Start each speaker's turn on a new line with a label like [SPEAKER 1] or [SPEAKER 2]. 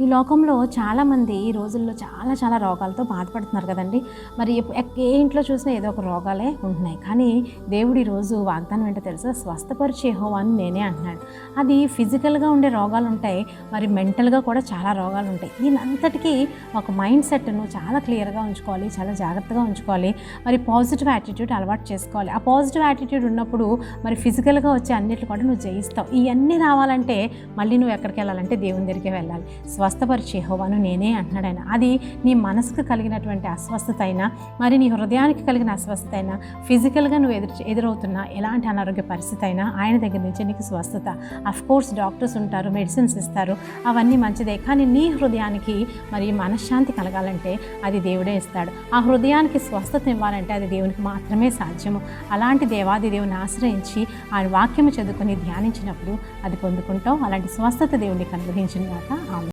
[SPEAKER 1] ఈ లోకంలో చాలామంది ఈ రోజుల్లో చాలా చాలా రోగాలతో బాధపడుతున్నారు కదండి. మరి ఏ ఇంట్లో చూసినా ఏదో ఒక రోగాలే ఉంటున్నాయి. కానీ దేవుడు ఈరోజు వాగ్దానం ఏంటో తెలుసా? స్వస్థపరిచే అని నేనే అంటున్నాడు. అది ఫిజికల్గా ఉండే రోగాలు ఉంటాయి మరి మెంటల్గా కూడా చాలా రోగాలు ఉంటాయి. దీనంతటికీ ఒక మైండ్ సెట్ను చాలా క్లియర్గా ఉంచుకోవాలి చాలా జాగ్రత్తగా ఉంచుకోవాలి. మరి పాజిటివ్ యాటిట్యూడ్ అలవాటు చేసుకోవాలి. ఆ పాజిటివ్ యాటిట్యూడ్ ఉన్నప్పుడు మరి ఫిజికల్గా వచ్చే అన్నిటి కూడా నువ్వు జయిస్తావు. ఇవన్నీ రావాలంటే మళ్ళీ నువ్వు ఎక్కడికి వెళ్ళాలంటే దేవుని దగ్గరికి వెళ్ళాలి. స్వస్థపరిచే హోవాను నేనే అంటున్నాడు ఆయన. అది నీ మనసుకు కలిగినటువంటి అస్వస్థత అయినా మరి నీ హృదయానికి కలిగిన అస్వస్థత అయినా ఫిజికల్గా నువ్వు ఎదురు ఎదురవుతున్న ఎలాంటి అనారోగ్య పరిస్థితి అయినా ఆయన దగ్గర నుంచి నీకు స్వస్థత. కోర్స్ డాక్టర్స్ ఉంటారు మెడిసిన్స్ ఇస్తారు అవన్నీ మంచిదే. కానీ నీ హృదయానికి మరి మనశ్శాంతి కలగాలంటే అది దేవుడే ఇస్తాడు. ఆ హృదయానికి స్వస్థత ఇవ్వాలంటే అది దేవునికి మాత్రమే సాధ్యము. అలాంటి దేవాది దేవుని ఆశ్రయించి ఆయన వాక్యము చదువుకొని ధ్యానించినప్పుడు అది పొందుకుంటాం అలాంటి స్వస్థత దేవుడికి అనుగ్రహించిన దాకా ఆమె